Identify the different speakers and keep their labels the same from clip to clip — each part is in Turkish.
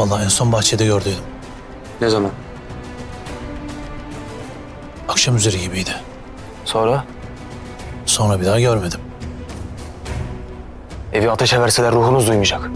Speaker 1: Vallahi en son bahçede gördüydüm.
Speaker 2: Ne zaman?
Speaker 1: Akşam üzeri gibiydi.
Speaker 2: Sonra?
Speaker 1: Sonra bir daha görmedim.
Speaker 2: Evi ateşe verseler ruhunuz duymayacak.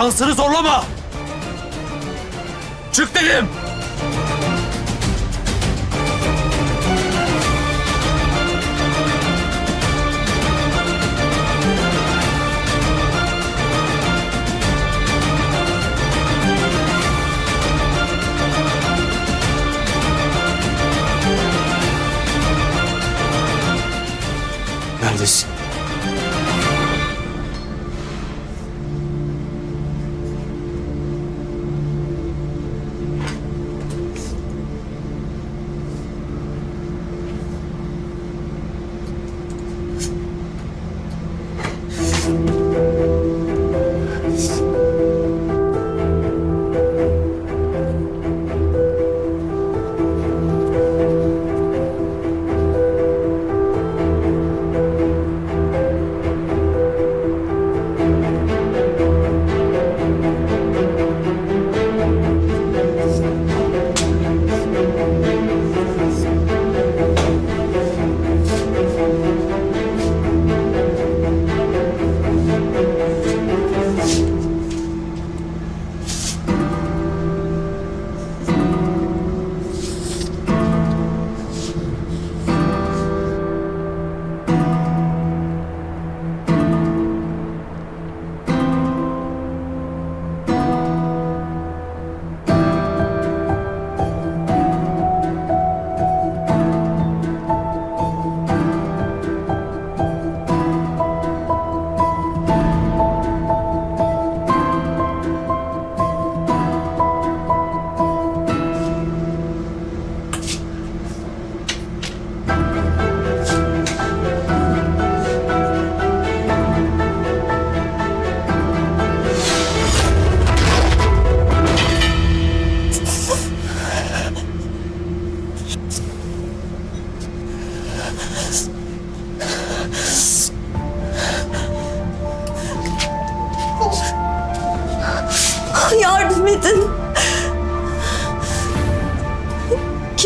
Speaker 3: Şansını zorlama. Çık dedim.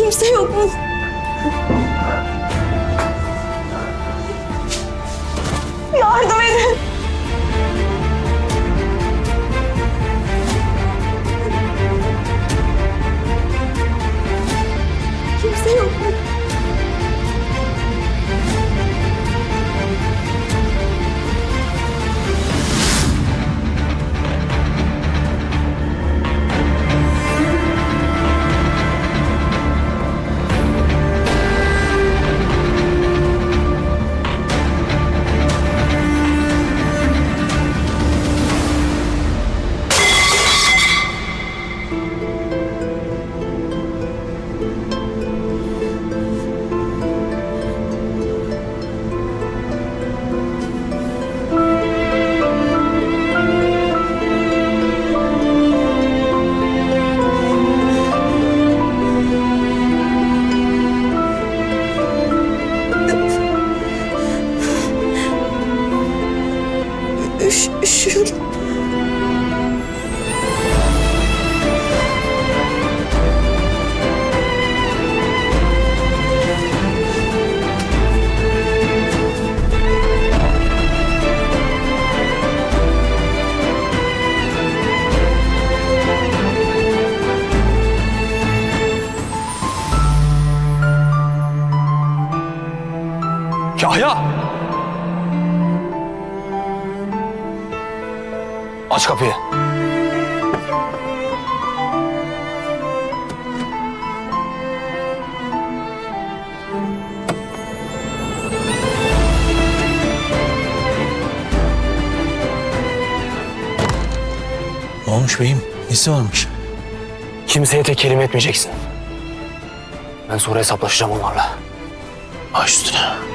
Speaker 4: Kimse yok mu? Yardım edin. Kimse yok mu? thank
Speaker 3: you
Speaker 2: Aç kapıyı.
Speaker 1: Ne olmuş beyim? Nesi varmış?
Speaker 2: Kimseye tek kelime etmeyeceksin. Ben sonra hesaplaşacağım onlarla.
Speaker 1: Baş üstüne.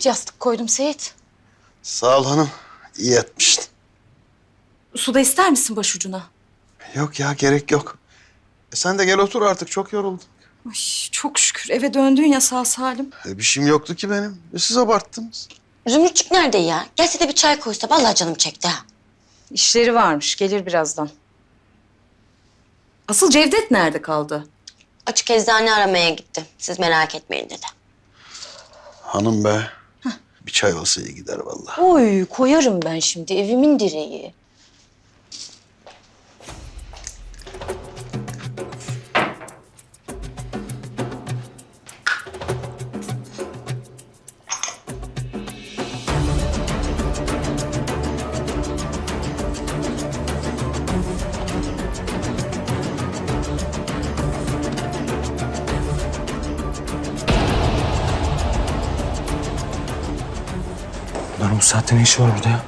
Speaker 5: Çift yastık koydum Seyit.
Speaker 6: Sağ ol hanım. İyi etmişsin.
Speaker 5: Suda ister misin başucuna?
Speaker 6: Yok ya gerek yok. E sen de gel otur artık çok yoruldun.
Speaker 5: Ay, çok şükür eve döndün ya sağ salim.
Speaker 6: E, bir şeyim yoktu ki benim. E, siz abarttınız.
Speaker 7: Zümrütçük nerede ya? Gelse de bir çay koysa. Vallahi canım çekti ha.
Speaker 5: İşleri varmış gelir birazdan. Asıl Cevdet nerede kaldı?
Speaker 7: Açık eczane aramaya gitti. Siz merak etmeyin dedi.
Speaker 6: Hanım be. Bir çay olsa iyi gider vallahi.
Speaker 5: Oy koyarım ben şimdi evimin direği.
Speaker 2: Saatte ne işi var burada ya?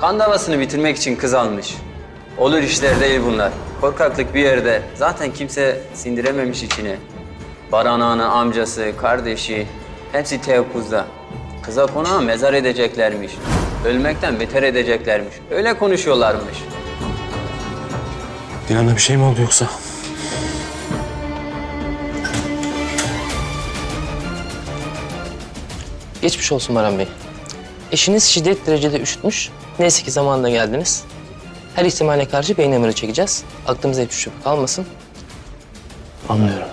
Speaker 8: Kan davasını bitirmek için kız almış. Olur işler değil bunlar. Korkaklık bir yerde. Zaten kimse sindirememiş içini. Baran Ağa'nın amcası, kardeşi hepsi teyakkuzda. Kıza konağı mezar edeceklermiş. Ölmekten beter edeceklermiş. Öyle konuşuyorlarmış.
Speaker 2: Dilan'a bir şey mi oldu yoksa?
Speaker 9: Geçmiş olsun Baran Bey. Eşiniz şiddet derecede üşütmüş. Neyse ki zamanında geldiniz. Her ihtimale karşı beyin emiri çekeceğiz. Aklımıza hiçbir şüphe kalmasın.
Speaker 2: Anlıyorum.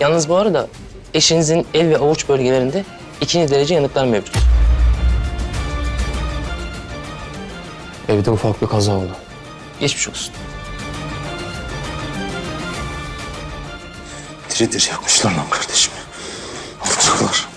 Speaker 9: Yalnız bu arada eşinizin el ve avuç bölgelerinde ikinci derece yanıklar mevcut.
Speaker 2: Evde ufak bir kaza oldu.
Speaker 9: Geçmiş olsun.
Speaker 10: Diri diri yakmışlar lan kardeşimi. Alçaklar.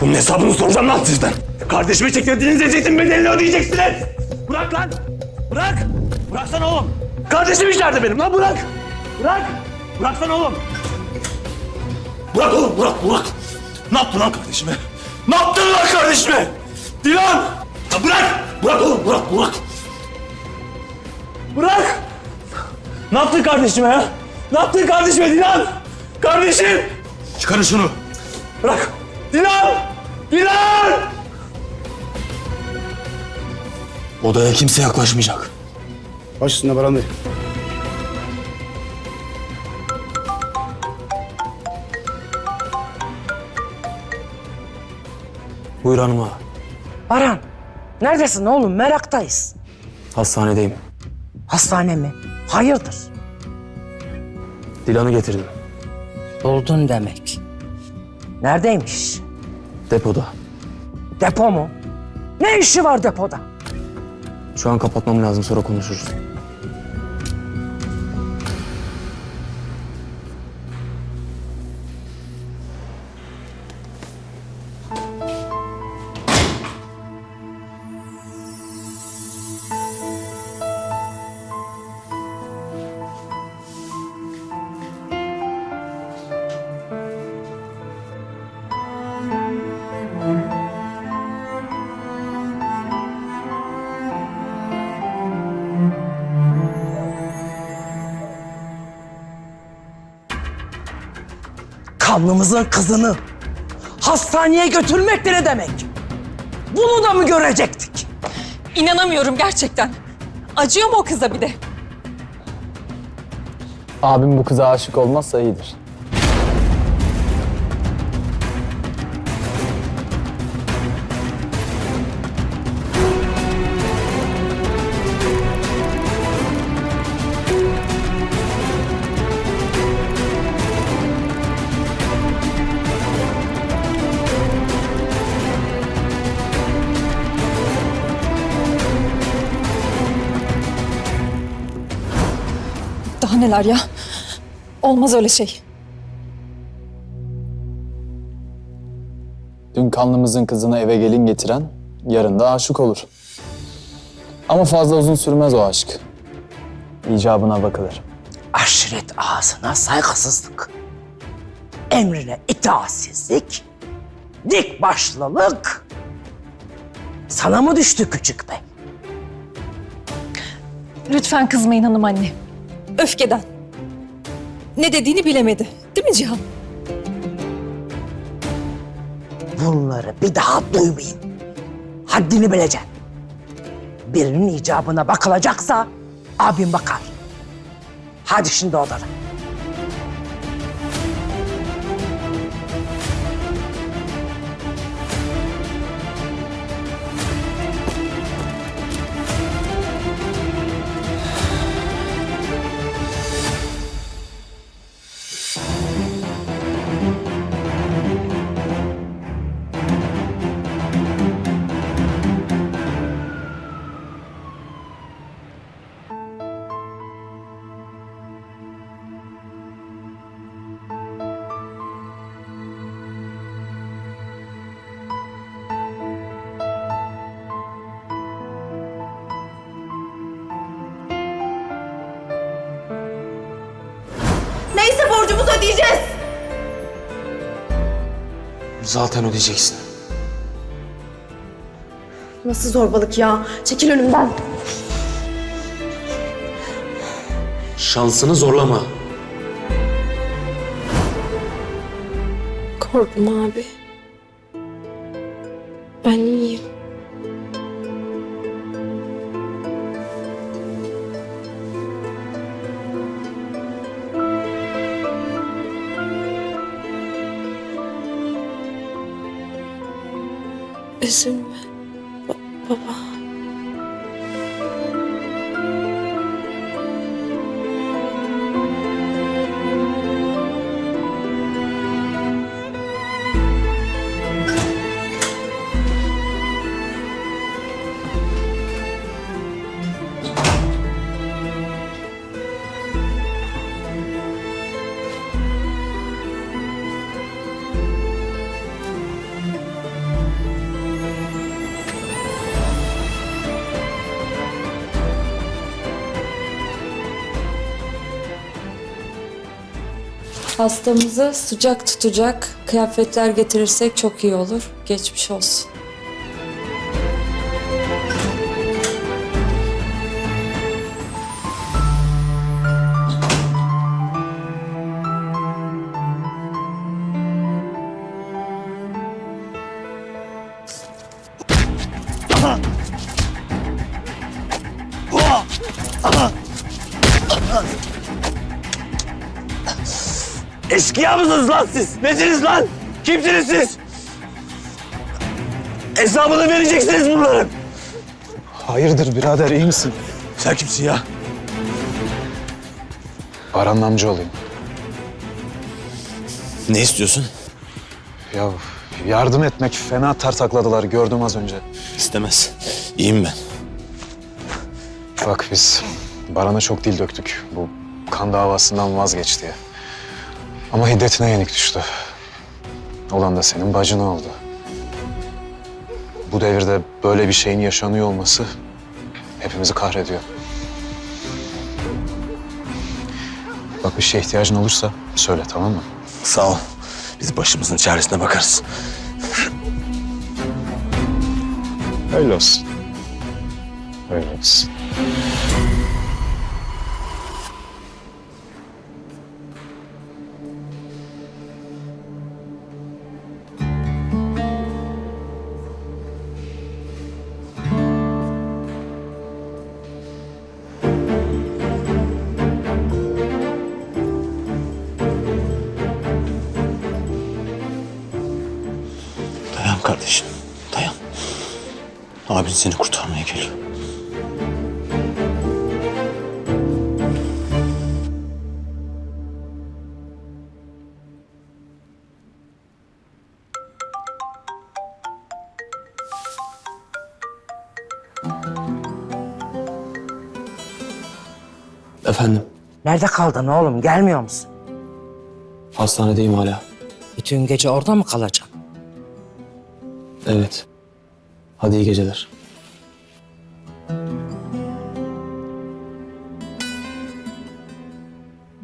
Speaker 3: Bunun hesabını soracağım lan sizden. Kardeşime çektirdiğiniz eziyetin bedelini ödeyeceksiniz. Bırak lan. Bırak. Bıraksana oğlum. Kardeşim içeride benim lan bırak. Bırak. Bıraksana oğlum. Bırak oğlum bırak bırak. Ne yaptın lan kardeşime? Ne yaptın lan kardeşime? Dilan. Ya bırak. Bırak oğlum bırak bırak. Bırak. Ne yaptın kardeşime ya? Ne yaptın kardeşime Dilan? Kardeşim.
Speaker 10: Çıkarın şunu.
Speaker 3: Bırak! Dilan! Dilan!
Speaker 10: Odaya kimse yaklaşmayacak.
Speaker 11: Baş üstüne Baran Bey.
Speaker 2: Buyur hanım ağa.
Speaker 12: Baran, neredesin oğlum? Meraktayız.
Speaker 2: Hastanedeyim.
Speaker 12: Hastane mi? Hayırdır?
Speaker 2: Dilan'ı getirdim.
Speaker 12: Buldun demek. Neredeymiş?
Speaker 2: Depoda.
Speaker 12: Depo mu? Ne işi var depoda?
Speaker 2: Şu an kapatmam lazım sonra konuşuruz.
Speaker 12: Kanlımızın kızını hastaneye götürmek de ne demek? Bunu da mı görecektik?
Speaker 13: İnanamıyorum gerçekten. Acıyor mu o kıza bir de?
Speaker 14: Abim bu kıza aşık olmazsa iyidir.
Speaker 13: Daha neler ya? Olmaz öyle şey.
Speaker 14: Dün kanlımızın kızını eve gelin getiren yarın da aşık olur. Ama fazla uzun sürmez o aşk. İcabına bakılır.
Speaker 12: Aşiret ağzına saygısızlık. Emrine itaatsizlik. Dik başlılık. Sana mı düştü küçük bey?
Speaker 13: Lütfen kızmayın hanım anne. Öfkeden. Ne dediğini bilemedi. Değil mi Cihan?
Speaker 12: Bunları bir daha duymayın. Haddini bileceksin. Birinin icabına bakılacaksa abim bakar. Hadi şimdi odana.
Speaker 4: Ödeyeceğiz.
Speaker 2: Zaten ödeyeceksin.
Speaker 4: Nasıl zorbalık ya? Çekil önümden.
Speaker 2: Şansını zorlama.
Speaker 4: Korkma abi. Üzülme Hastamızı sıcak tutacak kıyafetler getirirsek çok iyi olur. Geçmiş olsun.
Speaker 3: Eşkıya mısınız lan siz? Nesiniz lan? Kimsiniz siz? Hesabını vereceksiniz bunların.
Speaker 15: Hayırdır birader iyi misin?
Speaker 3: Sen kimsin ya?
Speaker 15: Baran'ın amcaoğluyum.
Speaker 3: Ne istiyorsun?
Speaker 15: Ya yardım etmek fena tartakladılar gördüm az önce.
Speaker 3: İstemez. İyiyim ben.
Speaker 15: Bak biz Baran'a çok dil döktük. Bu kan davasından vazgeç diye. Ama hiddetine yenik düştü. Olan da senin bacın oldu. Bu devirde böyle bir şeyin yaşanıyor olması hepimizi kahrediyor. Bak bir şeye ihtiyacın olursa söyle tamam mı?
Speaker 3: Sağ ol. Biz başımızın çaresine bakarız.
Speaker 15: Öyle olsun. Öyle olsun.
Speaker 3: Seni kurtarmaya geliyor.
Speaker 2: Efendim,
Speaker 12: Nerede kaldın oğlum? Gelmiyor musun?
Speaker 2: hastanedeyim hala.
Speaker 12: Bütün gece orada mı kalacaksın?
Speaker 2: Evet. Hadi iyi geceler.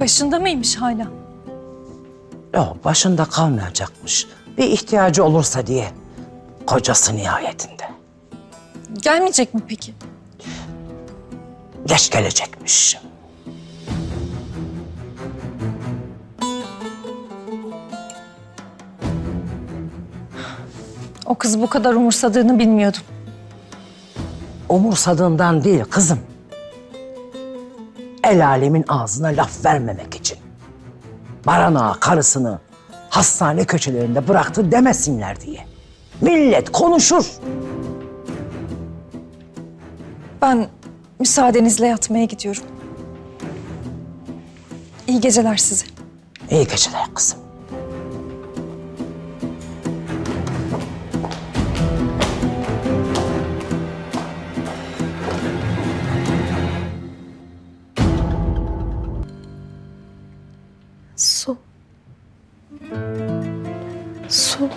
Speaker 4: Başında mıymış hala?
Speaker 12: Yok başında kalmayacakmış. Bir ihtiyacı olursa diye. Kocası nihayetinde.
Speaker 4: Gelmeyecek mi peki?
Speaker 12: Geç gelecekmiş.
Speaker 4: O kız bu kadar umursadığını bilmiyordum.
Speaker 12: Umursadığından değil kızım. El alemin ağzına laf vermemek için. Baran ağa karısını hastane köşelerinde bıraktı demesinler diye. Millet konuşur.
Speaker 4: Ben müsaadenizle yatmaya gidiyorum. İyi geceler size.
Speaker 12: İyi geceler kızım.
Speaker 4: Su.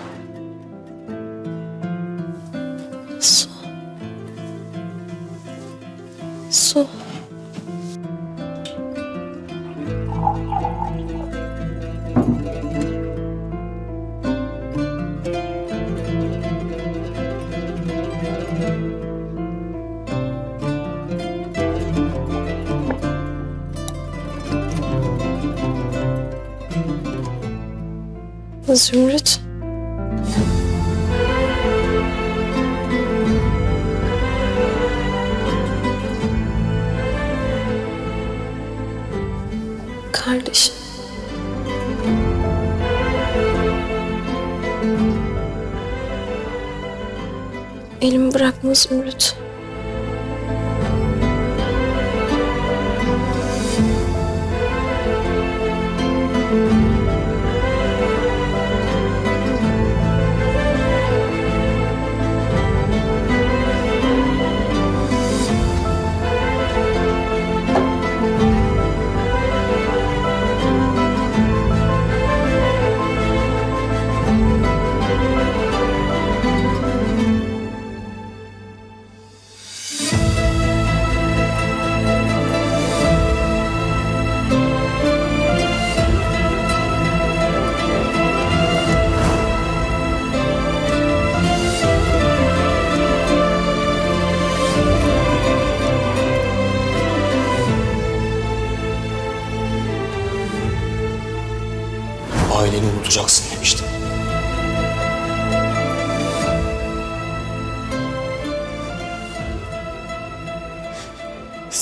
Speaker 4: Zümrüt. Kardeşim. Elimi bırakma Zümrüt.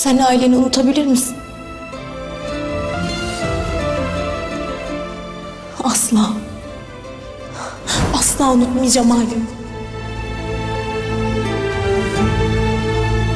Speaker 4: Sen aileni unutabilir misin? Asla. Asla unutmayacağım ailemi.